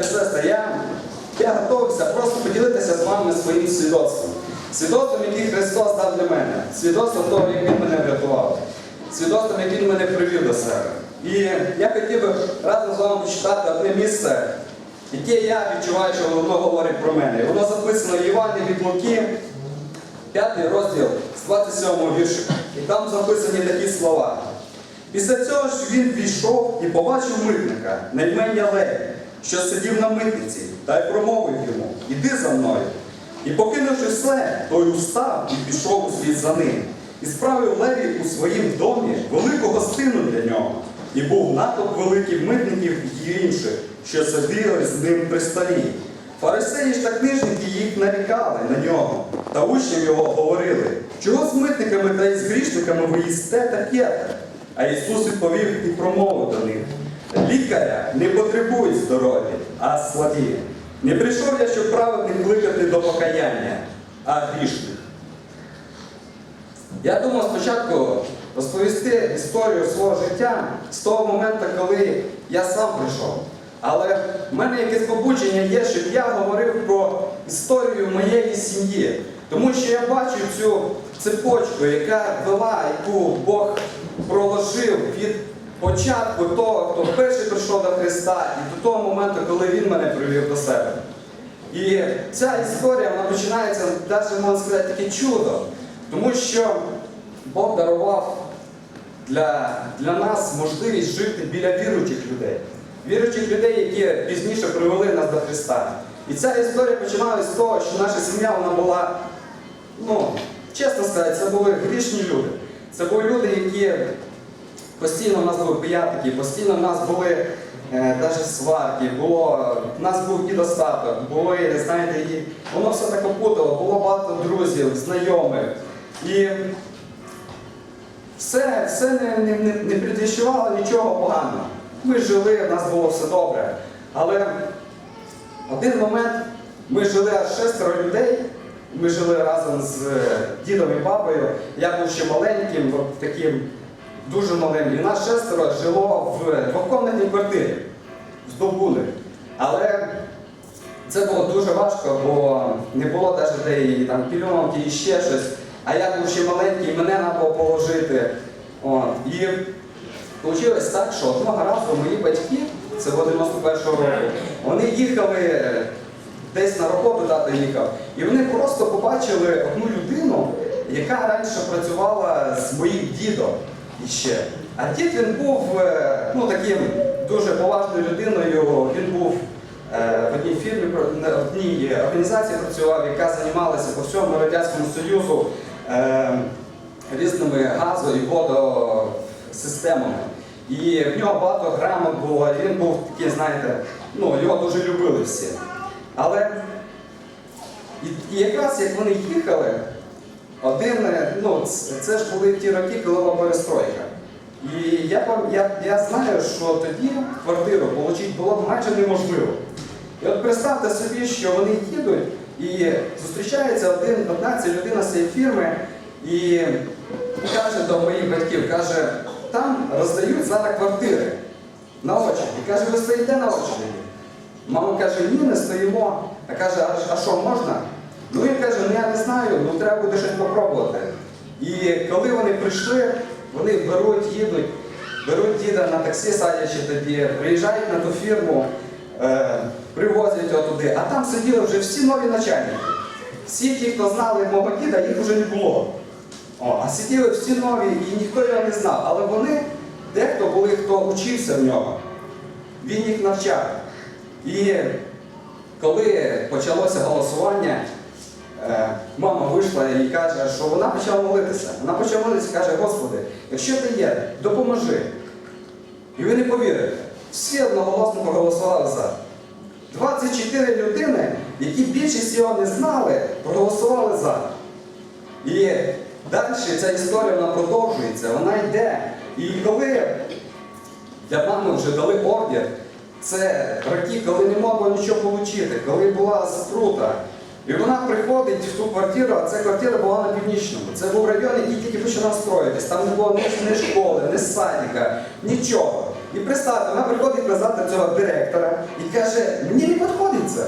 і сестри, я, я готовився просто поділитися з вами своїм свідоцтвом. Свідоцтвом, який Христос дав для мене, свідоцтвом того, як Він мене врятував, свідоцтвом, як Він мене привів до себе. І я хотів би разом з вами почитати одне місце, яке я відчуваю, що воно говорить про мене. Воно записано в Івані від Луки, 5 розділ з 27 віршика. І там записані такі слова. Після цього ж він пішов і побачив митника на ім'я Леві, що сидів на митниці, та й промовив йому, іди за мною. І покинувши все, той устав і пішов услід за ним. І справив Леві у своїм домі велику гостину для нього. І був натовп великих митників і інших, що сиділи з ним при столі. Фарисеї ж та книжники їх нарікали на нього, та учням його говорили, чого з митниками та із грішниками ви їсте та п'єте? А Ісус відповів і промовив до них: лікаря не потребують здоров'я, а слабі. Не прийшов я, щоб праведних кликати до покаяння, а грішних. Я думав спочатку розповісти історію свого життя з того моменту, коли я сам прийшов. Але в мене якесь побудження є, щоб я говорив про історію моєї сім'ї. Тому що я бачу цю цепочку, яка вела, яку Бог проложив від початку того, хто перший прийшов до Христа, і до того моменту, коли Він мене привів до себе. І ця історія вона починається, навіть можна сказати, таке чудо. Тому що Бог дарував для, для нас можливість жити біля віруючих людей. Віруючих людей, які пізніше привели нас до Христа. І ця історія починалася з того, що наша сім'я вона була, ну, чесно сказати, це були грішні люди. Це були люди, які постійно в нас були пиятики, постійно в нас були е, навіть сварки, було, в нас був недостаток, були, знаєте, і воно все так опутало, було багато друзів, знайомих. І все, все не, не, не, не предвіщувало нічого поганого. Ми жили, в нас було все добре. Але один момент ми жили аж шестеро людей. Ми жили разом з е, дідом і бабою. Я був ще маленьким, таким дуже. І нас шестеро жило в двокомнатній квартирі з Довбуни. Але це було дуже важко, бо не було навіть де і там пільонки і ще щось. А я був ще маленький, мене треба було положити. От. І вийшло так, що одного разу мої батьки, це було 91-го року, вони їхали десь на роботу, тато їхав, і вони просто побачили одну людину, яка раніше працювала з моїм дідом іще. А дід він був е, ну, таким дуже поважною людиною, він був е, в одній фірмі, в одній організації працював, яка займалася по всьому Радянському Союзу е, різними газо- і водосистемами. І в нього багато грамот було, він був такий, знаєте, ну, його дуже любили всі. Але і, і якраз як вони їхали, один, ну, це ж були ті роки, коли була перестройка. І я, я, я знаю, що тоді квартиру отримати було б майже неможливо. І от представте собі, що вони їдуть і зустрічається один, одна ця людина з цієї фірми і каже до моїх батьків, каже, там роздають зараз квартири на очі. І каже, ви стоїте на очі? Мама каже, ні, не стоїмо. А каже, а що можна? Ну він каже, ну я не знаю, ну треба буде щось попробувати. І коли вони прийшли, вони беруть, їдуть, беруть діда на таксі, садячи тоді, приїжджають на ту фірму, е, привозять його туди, а там сиділи вже всі нові начальники. Всі ті, хто знали мого діда, їх вже не було. О, а сиділи всі нові, і ніхто його не знав. Але вони, дехто були, хто учився в нього. Він їх навчав. І коли почалося голосування, мама вийшла і каже, що вона почала молитися. Вона почала молитися і каже, Господи, якщо ти є, допоможи. І ви не повірите, всі одноголосно проголосували за. 24 людини, які більшість його не знали, проголосували за. І далі ця історія вона продовжується, вона йде. І коли для мами вже дали ордер, це роки, коли не могла нічого отримати, коли була закрута. І вона приходить в ту квартиру, а ця квартира була на північному. Це був район, який тільки починав строїтись. Там не було ні, школи, ні садика, нічого. І представте, вона приходить назад цього директора і каже, мені не підходить це.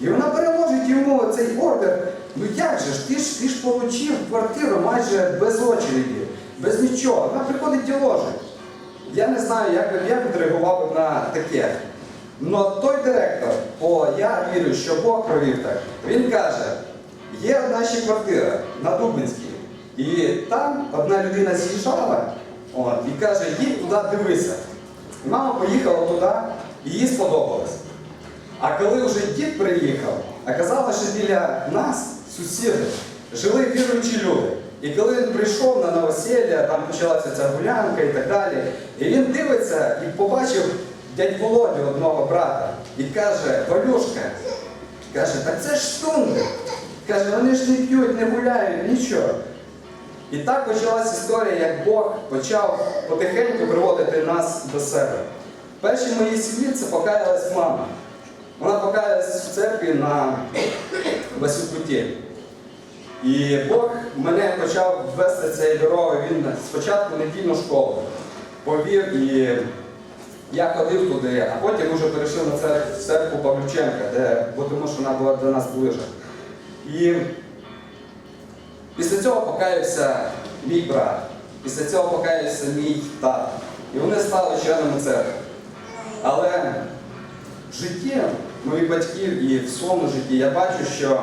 І вона переложить йому цей ордер. Ну як же ж, ти ж ти ж отримав квартиру майже без очереді, без нічого. Вона приходить і ложить. Я не знаю, як би я відреагував на таке. Но той директор, о, я вірю, що Бог провів так, він каже, є ще квартира на Дубинській, і там одна людина з'їжджала і каже, їдь туди дивися. І мама поїхала туди, і їй сподобалось. А коли вже дід приїхав, оказалося, що біля нас, сусіди, жили віруючі люди. І коли він прийшов на новосілля, там почалася ця гулянка і так далі, і він дивиться і побачив дядь Володю, одного брата, і каже, Валюшка, каже, так це ж штунги. Каже, вони ж не п'ють, не гуляють, нічого. І так почалась історія, як Бог почав потихеньку приводити нас до себе. В першій моїй сім'ї це покаялась мама. Вона покаялась в церкві на Васюкуті. І Бог мене почав вести цією дорогою. Він спочатку недільну школу повів і я ходив туди, а потім вже перейшов на церкву, Павлюченка, де, бо тому що вона була до нас ближе. І після цього покаявся мій брат, після цього покаявся мій тато. І вони стали членами церкви. Але в житті моїх батьків і в своєму житті я бачу, що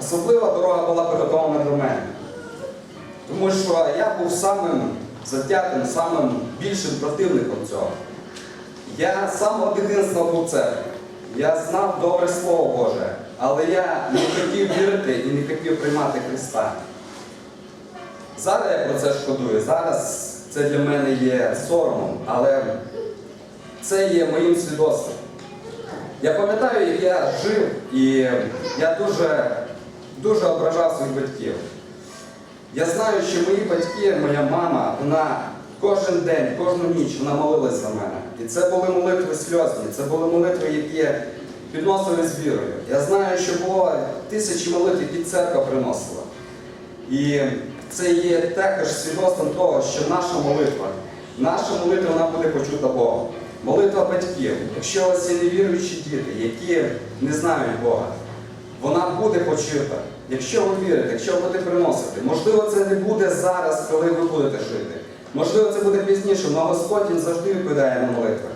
особлива дорога була приготовлена до мене. Тому що я був самим затятим, самим більшим противником цього. Я з самого дитинства був церкві. Я знав добре Слово Боже, але я не хотів вірити і не хотів приймати Христа. Зараз я про це шкодую. Зараз це для мене є соромом, але це є моїм свідоцтвом. Я пам'ятаю, як я жив, і я дуже, дуже ображав своїх батьків. Я знаю, що мої батьки, моя мама, вона кожен день, кожну ніч вона молилась за мене. І це були молитви сльозні, це були молитви, які підносили з вірою. Я знаю, що було тисячі молитв, які церква приносила. І це є також свідоцтвом того, що наша молитва, наша молитва вона буде почута Богом. Молитва батьків, якщо у вас є невіруючі діти, які не знають Бога, вона буде почута. Якщо ви вірите, якщо будете приносити, можливо, це не буде зараз, коли ви будете жити. Можливо, це буде пізніше, але Господь він завжди відповідає на молитви.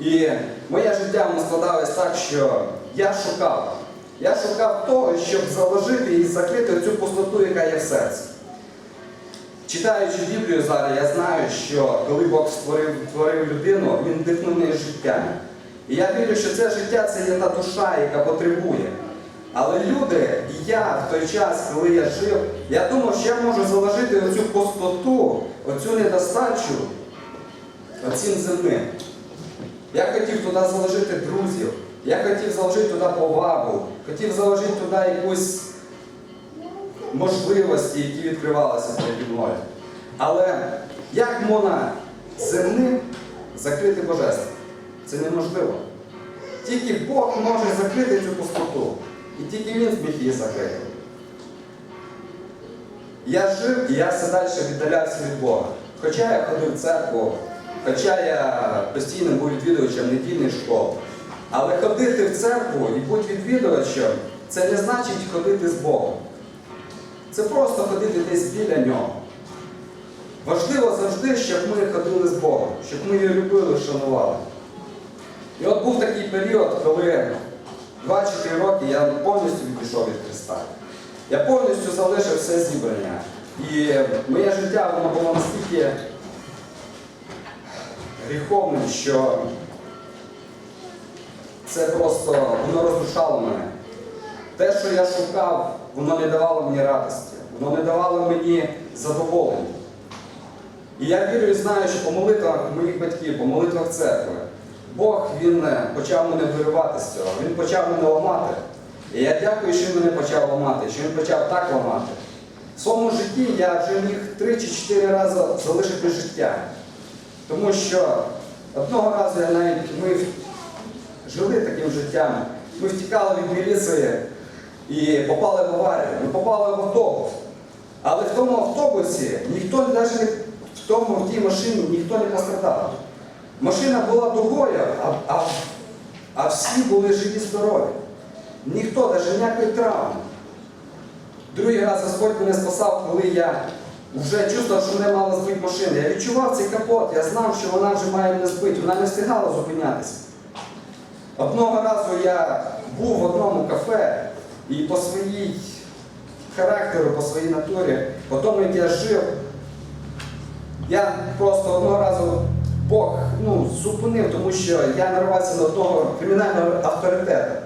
І моє життя воно складалось так, що я шукав. Я шукав того, щоб заложити і закрити цю пустоту, яка є в серці. Читаючи Біблію зараз, я знаю, що коли Бог створив, творив людину, він вдихнув неї життя. І я вірю, що це життя це є та душа, яка потребує. Але люди, і я в той час, коли я жив, я думав, що я можу заложити оцю пустоту, оцю недостачу оцім земним. Я хотів туди заложити друзів, я хотів заложити туди повагу, хотів заложити туди якусь можливості, які відкривалися переді мною. Але як можна земним закрити божество? Це неможливо. Тільки Бог може закрити цю пустоту. І тільки Він зміг її закрити. Я жив і я все далі віддалявся від Бога. Хоча я ходив в церкву, хоча я постійно був відвідувачем недільних школ. Але ходити в церкву і бути відвідувачем це не значить ходити з Богом. Це просто ходити десь біля нього. Важливо завжди, щоб ми ходили з Богом, щоб ми його любили, шанували. І от був такий період, коли 2-4 роки я повністю відійшов від Христа. Я повністю залишив все зібрання. І моє життя воно було настільки гріховним, що це просто воно розрушало мене. Те, що я шукав, воно не давало мені радості, воно не давало мені задоволення. І я вірю і знаю, що по молитвах моїх батьків, по молитвах церкви, Бог він е, почав мене виривати з цього, Він почав мене ламати. І я дякую, що він мене почав ламати, що він почав так ламати. В своєму житті я вже міг три чи чотири рази залишити життя. Тому що одного разу я навіть ми жили таким життям. Ми втікали від міліції і попали в аварію. Ми попали в автобус. Але в тому автобусі ніхто навіть не тому в тій машині ніхто не пострадав. Машина була дугою, а, а, а всі були живі здорові. Ніхто, навіть ніякої травми. Другий раз Господь мене спасав, коли я вже чувствував, що мене мала збити машина. Я відчував цей капот, я знав, що вона вже має мене збити, вона не встигала зупинятися. Одного разу я був в одному кафе і по своїй характеру, по своїй натурі, по тому, як я жив, я просто одного разу Бог ну, зупинив, тому що я нарвався на одного кримінального авторитета.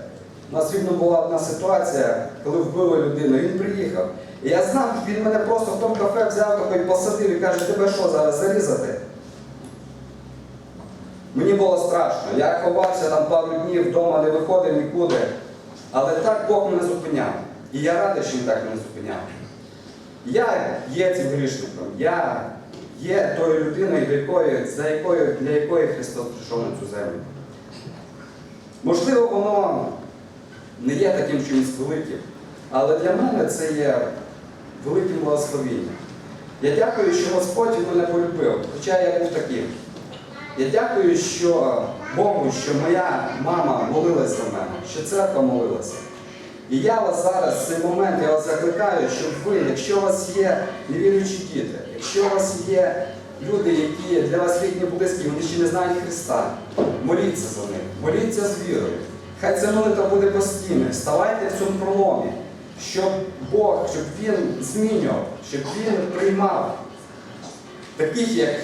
У нас рівно була одна ситуація, коли вбили людину, він приїхав. І я знав, він мене просто в тому кафе взяв такий, посадив і каже, тебе що зараз зарізати? Мені було страшно. Я ховався там пару днів, вдома не виходив нікуди. Але так Бог мене зупиняв. І я радий, що він так мене зупиняв. Я є цим грішником. Я є тою людиною, до якої, за якою, для якої Христос прийшов на цю землю. Можливо, воно не є таким чимось великим, але для мене це є великим благословенням. Я дякую, що Господь мене полюбив, хоча я був таким. Я дякую, що Богу, що моя мама молилась за мене, що церква молилася. І я вас зараз в цей момент я вас закликаю, щоб ви, якщо у вас є невіруючі діти, якщо у вас є люди, які для вас рідні близькі, вони ще не знають Христа, моліться за них, моліться з вірою. Хай ця молитва буде постійною. Ставайте в цьому проломі, щоб Бог, щоб Він змінював, щоб Він приймав таких, як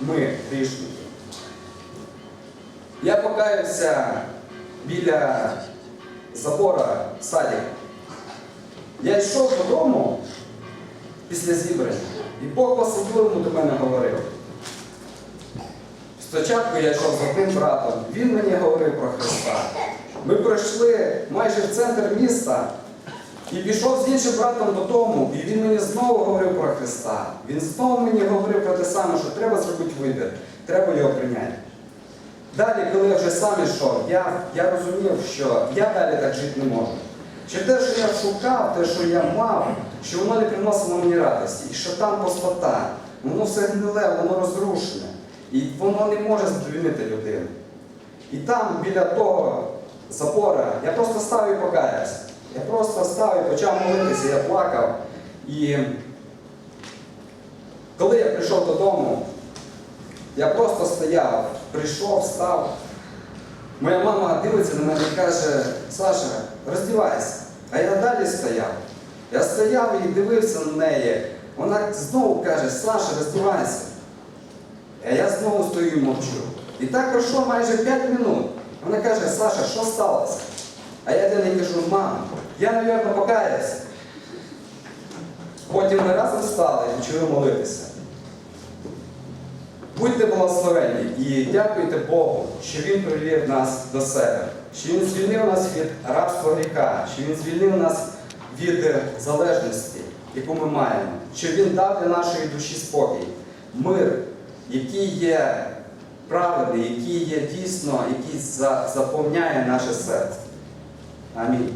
ми, грішники. Я покаявся біля забора садик. Я йшов додому після зібрання, і Бог по-особливому до мене говорив. Спочатку я йшов з одним братом, він мені говорив про Христа. Ми пройшли майже в центр міста і пішов з іншим братом додому, і він мені знову говорив про Христа. Він знову мені говорив про те саме, що треба зробити вибір, треба його прийняти. Далі, коли я вже сам йшов, я, я розумів, що я далі так жити не можу. Що те, що я шукав, те, що я мав, що воно не приносило мені радості, і що там пустота, воно все гниле, воно розрушене. І воно не може задовільнити людину. І там, біля того забора, я просто став і покаявся. Я просто став і почав молитися, я плакав. І коли я прийшов додому, я просто стояв, прийшов, став. Моя мама дивиться на мене і каже, Саша, роздівайся. А я далі стояв. Я стояв і дивився на неї. Вона знову каже, Саша, роздівайся. А я знову стою і мовчу. І так пройшло майже 5 минут. Вона каже, Саша, що сталося? А я для неї кажу, мам, я, мабуть, покаявся. Потім ми разом стали і почали молитися. Будьте благословені і дякуйте Богу, що Він привів нас до себе, що Він звільнив нас від рабства гріха, що Він звільнив нас від залежності, яку ми маємо, що Він дав для нашої душі спокій, мир, який є праведний, який є дійсно, який заповняє наше серце. Амінь.